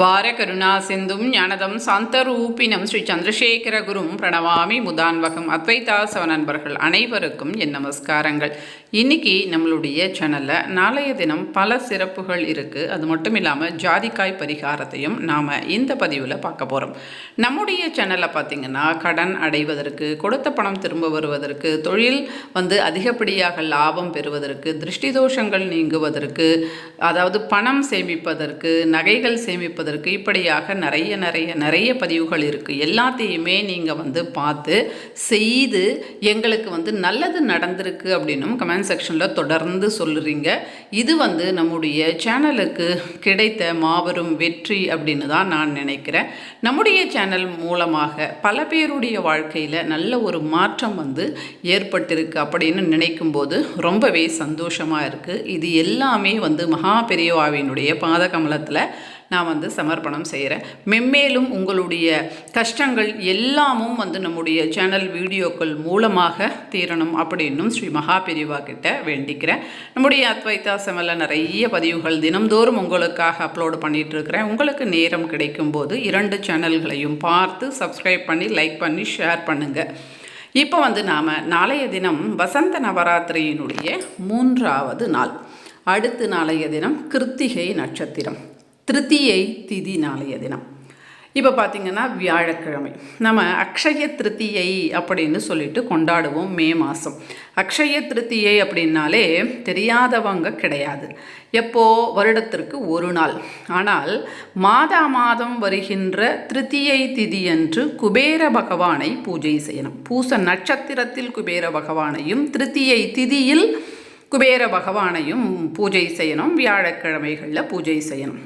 அபார கருணா சிந்தும் ஞானதம் சாந்தரூபினம் ஸ்ரீ சந்திரசேகர குரும் பிரணவாமி முதான்வகம் அத்வைதாசவ நண்பர்கள் அனைவருக்கும் என் நமஸ்காரங்கள். இன்னைக்கு நம்மளுடைய சேனலில் நாளைய தினம் பல சிறப்புகள் இருக்குது அது மட்டும் இல்லாமல் ஜாதிக்காய் பரிகாரத்தையும் நாம் இந்த பதிவில் பார்க்க போகிறோம் நம்முடைய சேனலில் பார்த்திங்கன்னா கடன் அடைவதற்கு கொடுத்த பணம் திரும்ப வருவதற்கு தொழில் வந்து அதிகப்படியாக லாபம் பெறுவதற்கு திருஷ்டி தோஷங்கள் நீங்குவதற்கு அதாவது பணம் சேமிப்பதற்கு நகைகள் சேமிப்பதற்கு இப்படியாக நிறைய நிறைய நிறைய பதிவுகள் இருக்குது எல்லாத்தையுமே நீங்கள் வந்து பார்த்து செய்து எங்களுக்கு வந்து நல்லது நடந்திருக்கு அப்படின்னும் கமெண்ட் செக்ஷனில் தொடர்ந்து சொல்லுறீங்க. இது வந்து நம்முடைய சேனலுக்கு கிடைத்த மாபெரும் வெற்றி அப்படின்னு தான் நான் நினைக்கிறேன். நம்முடைய சேனல் மூலமாக பல பேருடைய வாழ்க்கையில் நல்ல ஒரு மாற்றம் வந்து ஏற்பட்டிருக்கு அப்படின்னு நினைக்கும்போது ரொம்பவே சந்தோஷமாக இருக்குது இது எல்லாமே வந்து மகா பெரியவாவினுடைய பாதகமலத்தில் நான் வந்து சமர்ப்பணம் செய்கிறேன் மென்மேலும் உங்களுடைய கஷ்டங்கள் எல்லாமும் வந்து நம்முடைய சேனல் வீடியோக்கள் மூலமாக தீரணும் அப்படின்னும் ஸ்ரீ மகா பெரியவா கிட்ட வேண்டிக்கிறேன். நம்முடைய அத்வைதா செமல்ல நிறைய பதிவுகள் தினம்தோறும் உங்களுக்காக அப்லோடு பண்ணிட்டு இருக்கிறேன் உங்களுக்கு நேரம் கிடைக்கும் போது இரண்டு சேனல்களையும் பார்த்து சப்ஸ்கிரைப் பண்ணி லைக் பண்ணி ஷேர் பண்ணுங்கள் இப்போ வந்து நாம் நாளைய தினம் வசந்த நவராத்திரியினுடைய மூன்றாவது நாள். அடுத்து நாளைய தினம் கிருத்திகை நட்சத்திரம். திருத்தியை திதி நாளைய தினம். இப்போ பார்த்திங்கன்னா வியாழக்கிழமை. நம்ம அக்ஷய திருத்தியை அப்படின்னு சொல்லிட்டு கொண்டாடுவோம் மே மாதம் அக்ஷய திருத்தியை அப்படின்னாலே தெரியாதவங்க கிடையாது. எப்போ? வருடத்திற்கு ஒரு நாள். ஆனால் மாதா மாதம் வருகின்ற திருத்தியை திதியன்று குபேர பகவானை பூஜை செய்யணும். பூச நட்சத்திரத்தில் குபேர பகவானையும் திருத்தியை திதியில் குபேர பகவானையும் பூஜை செய்யணும். வியாழக்கிழமைகளில் பூஜை செய்யணும்.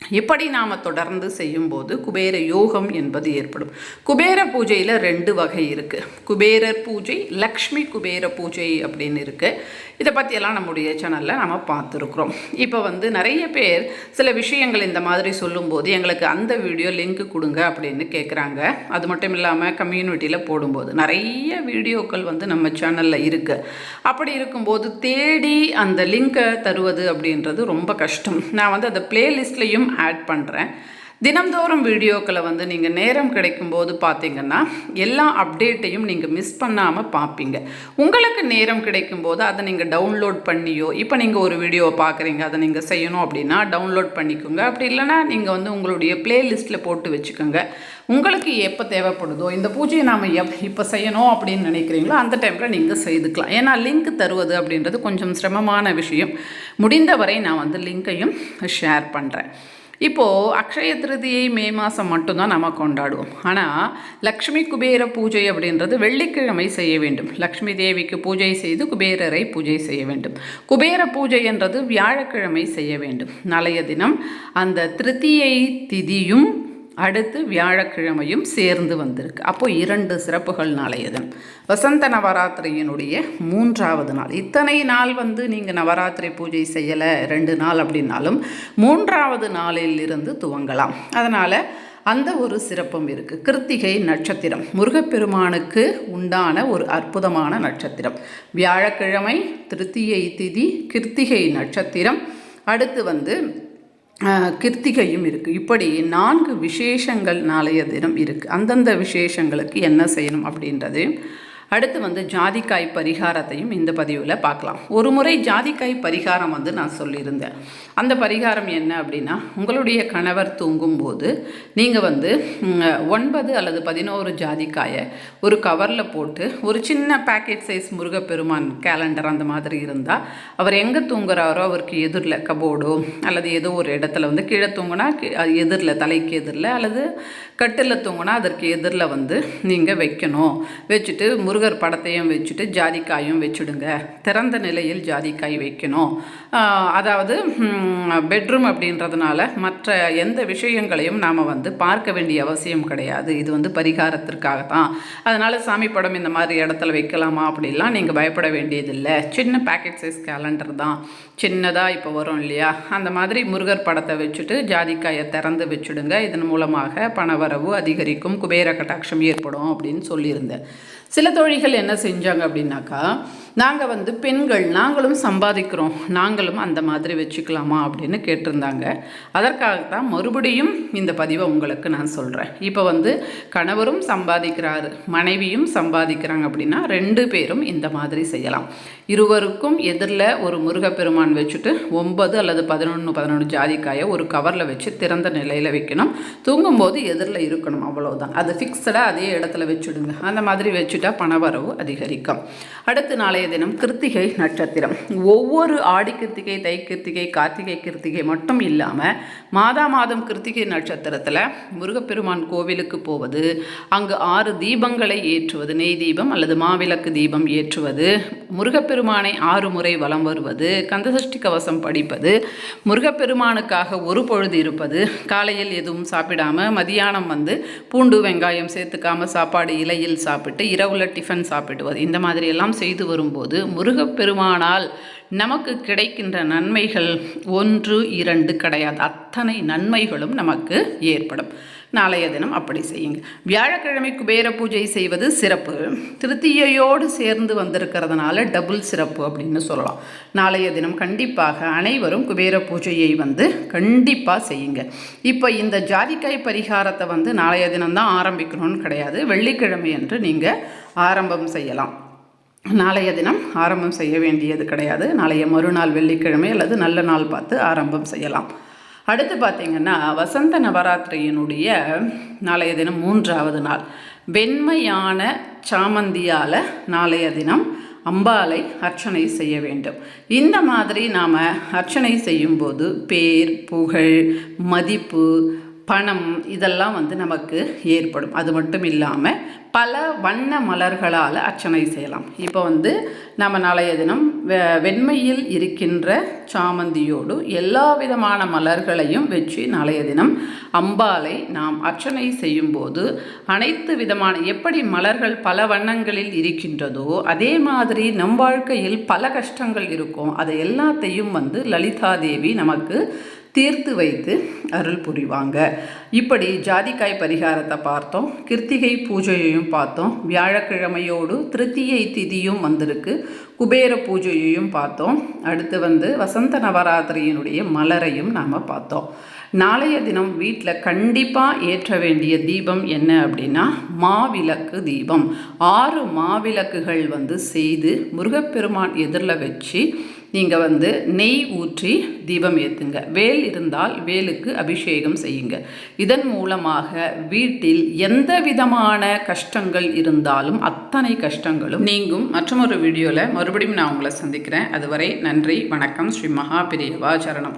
இப்படி நாம் தொடர்ந்து செய்யும்போது குபேர யோகம் என்பது ஏற்படும். குபேர பூஜையில் ரெண்டு வகை இருக்குது குபேரர் பூஜை லக்ஷ்மி குபேர பூஜை அப்படின்னு இருக்குது இதை பற்றியெல்லாம் நம்முடைய சேனலில் நம்ம பார்த்துருக்குறோம். இப்போ வந்து நிறைய பேர் சில விஷயங்கள் இந்த மாதிரி சொல்லும்போது எங்களுக்கு அந்த வீடியோ லிங்க் கொடுங்க அப்படின்னு கேட்குறாங்க அது மட்டும் இல்லாமல் கம்யூனிட்டியில் போடும்போது நிறைய வீடியோக்கள் வந்து நம்ம சேனலில் இருக்குது அப்படி இருக்கும்போது தேடி அந்த லிங்கை தருவது அப்படின்றது ரொம்ப கஷ்டம். நான் வந்து அந்த பிளேலிஸ்ட்லேயும் ஆட் பண்ணுறேன் தினம்தோறும் வீடியோக்களை வந்து நீங்கள் நேரம் கிடைக்கும்போது பார்த்தீங்கன்னா எல்லா அப்டேட்டையும் நீங்கள் மிஸ் பண்ணாமல் பார்ப்பீங்க உங்களுக்கு நேரம் கிடைக்கும்போது அதை நீங்கள் டவுன்லோட் பண்ணியோ இப்போ நீங்கள் ஒரு வீடியோவை பார்க்குறீங்க அதை நீங்கள் செய்யணும் அப்படின்னா டவுன்லோட் பண்ணிக்கோங்க. அப்படி இல்லைனா நீங்கள் வந்து உங்களுடைய பிளேலிஸ்ட்டில் போட்டு வச்சுக்கோங்க. உங்களுக்கு எப்போ தேவைப்படுதோ இந்த பூஜையை நாம் எப் இப்போ செய்யணும் அப்படின்னு நினைக்கிறீங்களோ அந்த டைமில் நீங்கள் செய்துக்கலாம். ஏன்னா லிங்க் தருவது அப்படின்றது கொஞ்சம் சிரமமான விஷயம். முடிந்தவரை நான் வந்து லிங்க்கையும் ஷேர் பண்ணுறேன் இப்போது அக்ஷய திருதியை மே மாதம் மட்டும்தான் நம்ம கொண்டாடுவோம். ஆனால் லக்ஷ்மி குபேர பூஜை அப்படின்றது வெள்ளிக்கிழமை செய்ய வேண்டும். லக்ஷ்மி தேவிக்கு பூஜை செய்து குபேரரை பூஜை செய்ய வேண்டும். குபேர பூஜை என்றது வியாழக்கிழமை செய்ய வேண்டும். நாளைய தினம் அந்த திருத்தியை திதியும் அடுத்து வியாழக்கிழமையும் சேர்ந்து வந்திருக்கு. அப்போ இரண்டு சிறப்புகள் நாளைய தினம் வசந்த நவராத்திரியினுடைய மூன்றாவது நாள். இத்தனை நாள் வந்து நீங்கள் நவராத்திரி பூஜை செய்யலை ரெண்டு நாள் அப்படின்னாலும் மூன்றாவது நாளில் இருந்து துவங்கலாம். அதனால் அந்த ஒரு சிறப்பும் இருக்குது கிருத்திகை நட்சத்திரம். முருகப்பெருமானுக்கு உண்டான ஒரு அற்புதமான நட்சத்திரம். வியாழக்கிழமை திருத்தியை திதி கிருத்திகை நட்சத்திரம். அடுத்து வந்து கிருத்திகையும் இருக்குது இப்படி நான்கு விசேஷங்கள் நாளைய தினம் இருக்குது அந்தந்த விசேஷங்களுக்கு என்ன செய்யணும் அப்படின்றது அடுத்து வந்து ஜாதிக்காய் பரிகாரத்தையும் இந்த பதிவில் பார்க்கலாம். ஒரு முறை ஜாதிக்காய் பரிகாரம் வந்து நான் சொல்லியிருந்தேன். அந்த பரிகாரம் என்ன அப்படின்னா உங்களுடைய கணவர் தூங்கும்போது நீங்கள் வந்து ஒன்பது அல்லது பதினோரு ஜாதிக்காயை ஒரு கவரில் போட்டு ஒரு சின்ன பேக்கெட் சைஸ் முருகப்பெருமான் கேலண்டர் அந்த மாதிரி இருந்தால் அவர் எங்கே தூங்குறாரோ அவருக்கு எதிரில் கபோர்டோ அல்லது ஏதோ ஒரு இடத்துல வந்து கீழே தூங்கினா எதிரில் தலைக்கு எதிரில் அல்லது கட்டில் தூங்கினா அதற்கு எதிரில் வந்து நீங்கள் வைக்கணும். வச்சுட்டு முரு முருகர் படத்தையும் வச்சுட்டு ஜாதிக்காயும் வச்சுடுங்க. திறந்த நிலையில் ஜாதிக்காய் வைக்கணும். அதாவது பெட்ரூம் அப்படின்றதுனால மற்ற எந்த விஷயங்களையும் நாம் வந்து பார்க்க வேண்டிய அவசியம் கிடையாது. இது வந்து பரிகாரத்திற்காக தான் அதனால் சாமி படம் இந்த மாதிரி இடத்துல வைக்கலாமா அப்படிலாம் நீங்கள் பயப்பட வேண்டியதில்லை. சின்ன பேக்கெட் சைஸ் கேலண்டர் தான். சின்னதாக இப்போ வரும் இல்லையா? அந்த மாதிரி முருகர் படத்தை வச்சுட்டு ஜாதிக்காயை திறந்து வச்சுடுங்க. இதன் மூலமாக பணவரவு அதிகரிக்கும் குபேர கட்டாட்சம் ஏற்படும் அப்படின்னு சொல்லியிருந்தேன். சில தோழிகள் என்ன செஞ்சாங்க அப்படின்னாக்கா நாங்கள் வந்து பெண்கள் நாங்களும் சம்பாதிக்கிறோம். நாங்களும் அந்த மாதிரி வச்சுக்கலாமா அப்படின்னு கேட்டிருந்தாங்க. அதற்காகத்தான் மறுபடியும் இந்த பதிவை உங்களுக்கு நான் சொல்கிறேன் இப்போ வந்து கணவரும் சம்பாதிக்கிறாரு மனைவியும் சம்பாதிக்கிறாங்க அப்படின்னா ரெண்டு பேரும் இந்த மாதிரி செய்யலாம். இருவருக்கும் எதிரில் ஒரு முருகப்பெருமான் வச்சுட்டு ஒன்பது அல்லது பதினொன்று பதினொன்று ஜாதிக்காயை ஒரு கவரில் வச்சு திறந்த நிலையில் வைக்கணும். தூங்கும்போது எதிரில் இருக்கணும் அவ்வளோதான் அது ஃபிக்ஸடாக அதே இடத்துல வச்சுடுங்க. அந்த மாதிரி வச்சுட்டா பணவரவு அதிகரிக்கும். அடுத்து நாளைய தினம் கிருத்திகை நட்சத்திரம். ஒவ்வொரு ஆடி கிருத்திகை தை கிருத்திகை கார்த்திகை கிருத்திகை மட்டும் இல்லாமல் மாதா மாதம் கிருத்திகை நட்சத்திரத்தில் முருகப்பெருமான் கோவிலுக்கு போவது அங்கு ஆறு தீபங்களை ஏற்றுவது நெய் தீபம் அல்லது மாவிளக்கு தீபம் ஏற்றுவது முருகப்பெருமானை ஆறு முறை வலம் வருவது கந்தசஷ்டி கவசம் படிப்பது முருகப்பெருமானுக்காக ஒரு பொழுது இருப்பது காலையில் எதுவும் சாப்பிடாம மதியானம் வந்து பூண்டு வெங்காயம் சேர்த்துக்காம சாப்பாடு இலையில் சாப்பிட்டு இரவுல டிஃபன் சாப்பிடுவது இந்த மாதிரி எல்லாம் செய்து போது முருகப்பெருமானால் நமக்கு கிடைக்கின்ற நன்மைகள் ஒன்று இரண்டு கிடையாது. அத்தனை நன்மைகளும் நமக்கு ஏற்படும். நாளைய தினம் அப்படி செய்யுங்க. வியாழக்கிழமை குபேர பூஜை செய்வது சிறப்பு. திருத்தியையோடு சேர்ந்து வந்திருக்கிறதுனால டபுள் சிறப்பு அப்படின்னு சொல்லலாம். நாளைய தினம் கண்டிப்பாக அனைவரும் குபேர பூஜையை வந்து கண்டிப்பாக செய்யுங்க. இப்போ இந்த ஜாதிக்காய் பரிகாரத்தை வந்து நாளைய தினம் தான் ஆரம்பிக்கணும்னு கிடையாது. வெள்ளிக்கிழமை என்று நீங்கள் ஆரம்பம் செய்யலாம். நாளைய தினம் ஆரம்பம் செய்ய வேண்டியது கிடையாது. நாளைய மறுநாள் வெள்ளிக்கிழமை அல்லது நல்ல நாள் பார்த்து ஆரம்பம் செய்யலாம். அடுத்து பார்த்திங்கன்னா வசந்த நவராத்திரியினுடைய நாளைய தினம் மூன்றாவது நாள். வெண்மையான சாமந்தியால் நாளைய தினம் அம்பாலை அர்ச்சனை செய்ய வேண்டும். இந்த மாதிரி நாம் அர்ச்சனை செய்யும்போது பேர் புகழ் மதிப்பு பணம் இதெல்லாம் வந்து நமக்கு ஏற்படும். அது மட்டும் இல்லாமல் பல வண்ண மலர்களால் அர்ச்சனை செய்யலாம். இப்போ வந்து நம்ம நாளைய தினம் வெ வெண்மையில் இருக்கின்ற சாமந்தியோடு எல்லா விதமான மலர்களையும் வச்சு நாளைய தினம் அம்பாலை நாம் அர்ச்சனை செய்யும்போது அனைத்து விதமான எப்படி மலர்கள் பல வண்ணங்களில் இருக்கின்றதோ அதே மாதிரி நம் வாழ்க்கையில் பல கஷ்டங்கள் இருக்கும். அதை எல்லாத்தையும் வந்து லலிதா தேவி நமக்கு தீர்த்து வைத்து அருள் புரிவாங்க. இப்படி ஜாதிக்காய் பரிகாரத்தை பார்த்தோம். கிருத்திகை பூஜையையும் பார்த்தோம். வியாழக்கிழமையோடு திருத்தியை திதியும் வந்திருக்கு. குபேர பூஜையையும் பார்த்தோம். அடுத்து வந்து வசந்த நவராத்திரியினுடைய மலரையும் நாம் பார்த்தோம். நாளைய தினம் வீட்டில் கண்டிப்பாக ஏற்ற வேண்டிய தீபம் என்ன அப்படின்னா மாவிளக்கு தீபம். ஆறு மாவிளக்குகள் வந்து செய்து முருகப்பெருமான் எதிரில் வச்சு நீங்கள் வந்து நெய் ஊற்றி தீபம் ஏற்றுங்க வேல் இருந்தால் வேலுக்கு அபிஷேகம் செய்யுங்க. இதன் மூலமாக வீட்டில் எந்த விதமான கஷ்டங்கள் இருந்தாலும் அத்தனை கஷ்டங்களும் நீங்கும். மற்றொரு வீடியோவில் மறுபடியும் நான் உங்களை சந்திக்கிறேன். அதுவரை நன்றி வணக்கம். ஸ்ரீ மகாபிரியவா சரணம்.